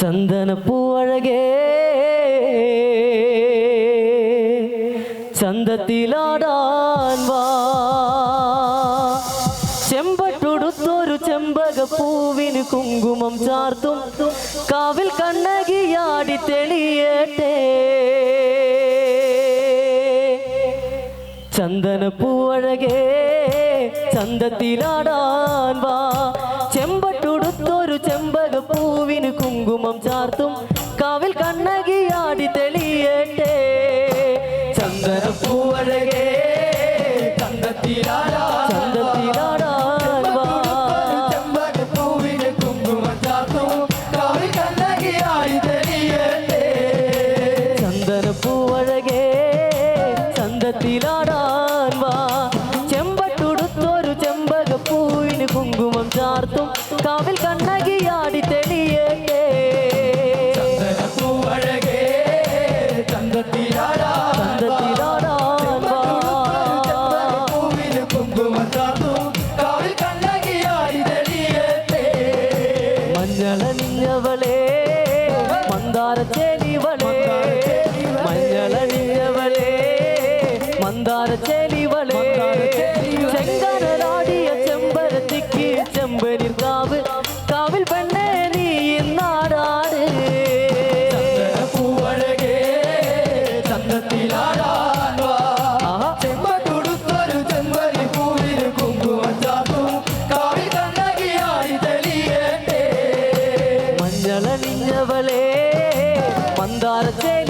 ചന്ദനപ്പൂവഴകേ ചന്തത്തിലാടാൻ വാ. ചെമ്പക പൂവിന് കുങ്കുമം ചാർത്തും. കാവിൽ കണ്ണകിയാടി തെളിയട്ടെ. ചന്ദനപ്പൂവഴകേ ചന്തത്തിലാടാൻ വാ. ചെമ്പ കുങ്കുമം ചാർത്തും കാവിൽ കണ്ണകി ആടി തെളിയട്ടെ. ചന്ദനപ്പൂവഴകേ കണ്ടെത്തിയാട மஞ்சளியவளே மந்தார செலிவளே மஞ்சளியவளே மந்தார செலிவளே செங்கரலாடிய செம்பரத்திக்கு மலலிங்கவளே மந்தார சேரி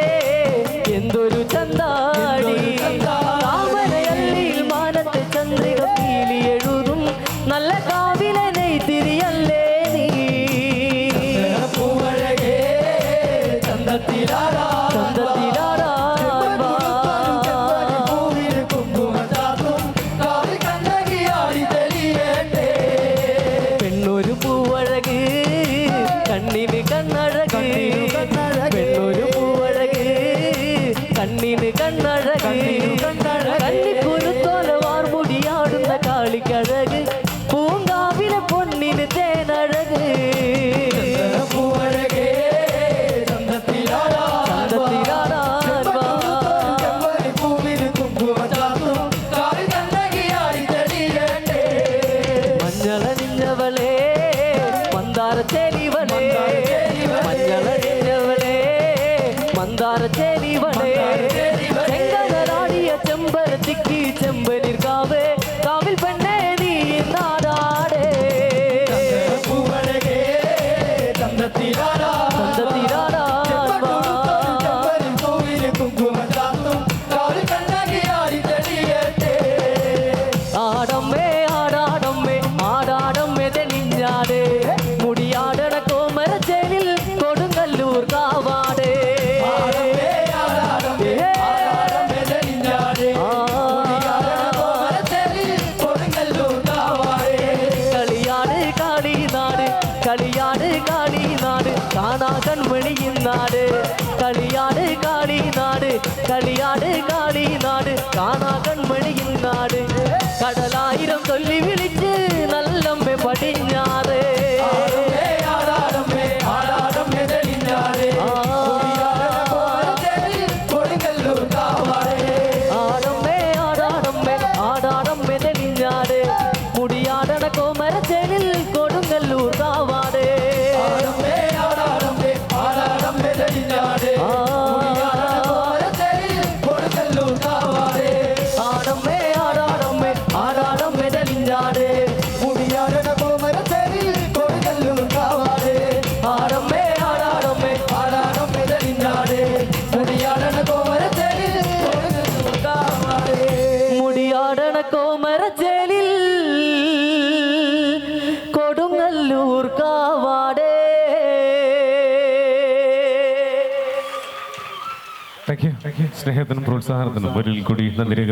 നല്ല മഞ്ഞളണിഞ്ഞവളേ മന്ദാര ചെരിവളേ മഞ്ഞളണിഞ്ഞവളേ മന്ദാര களியாடு காளி நாடு காணா கண்மணியின் நாடு. களியாடு காளி நாடு களியாடு காளி நாடு காணா கண்மணியின் நாடு. கடலாயிரம் சொல்லி விழித்து കാവാടേ. സ്നേഹത്തിനും പ്രോത്സാഹനത്തിനും ഒരിൽ കൂടി നന്ദി